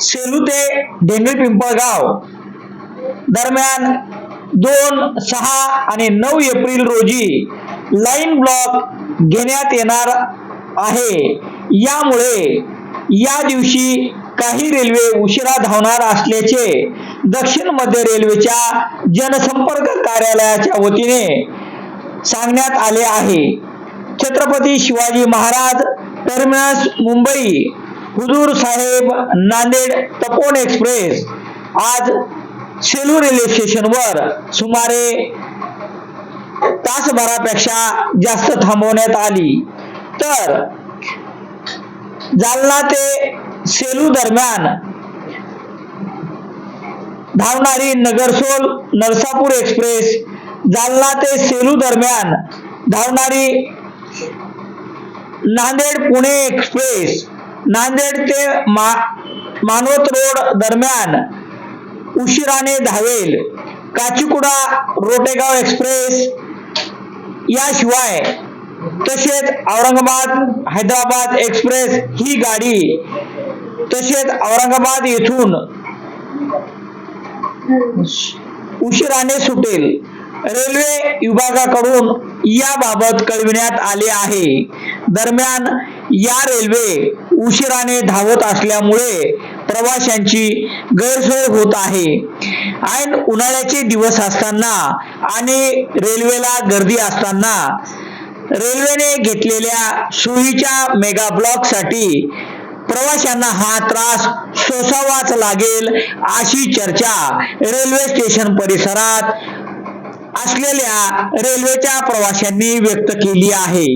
सेलू ते ढेंगळी पिंपळगाव दरम्यान दोन सहा आणि नऊ एप्रिल रोजी लाईन ब्लॉक घेण्यात येणार आहे. यामुळे या दिवशी काही रेल्वे उशिरा धावणार असल्याचे दक्षिण मध्य रेल्वेच्या जनसंपर्क कार्यालयाच्या वतीने सांगण्यात आले आहे. छत्रपती शिवाजी महाराज टर्मिनस मुंबई हुजूर साहेब नांदेड तपोन एक्सप्रेस आज सेलू रेल्वे स्टेशनवर सुमारे तासभरापेक्षा जास्त थांबवण्यात आली. तर जालना ते सेलू दरम्यान धावणारी नगरसोल नरसापूर एक्सप्रेस जालना ते सेलू दरम्यान धावणारी नांदेड पुणे एक्सप्रेस नांदेड ते मा मानवत रोड दरम्यान उशिराने धावेल काचीकुडा रोटेगाव एक्सप्रेस याशिवाय तसेच औरंगाबाद हैदराबाद एक्सप्रेस ही गाडी तसेच औरंगाबाद येथून उशिराने सुटेल. रेल्वे विभागाकडून याबाबत कळविण्यात आले आहे. दरम्यान या रेल्वे उशिराने धावत असल्यामुळे प्रवाशांची गैरसोय होत आहे. ऐन उन्हाळ्याचे दिवस असताना आणि रेल्वेला गर्दी असताना रेल्वेने घेतलेल्या सोयीच्या मेगा ब्लॉकसाठी प्रवाशांना हा त्रास सोसावाच लागेल अशी चर्चा रेल्वे स्टेशन परिसरात असलेल्या रेल्वेच्या प्रवाशांनी व्यक्त केली आहे.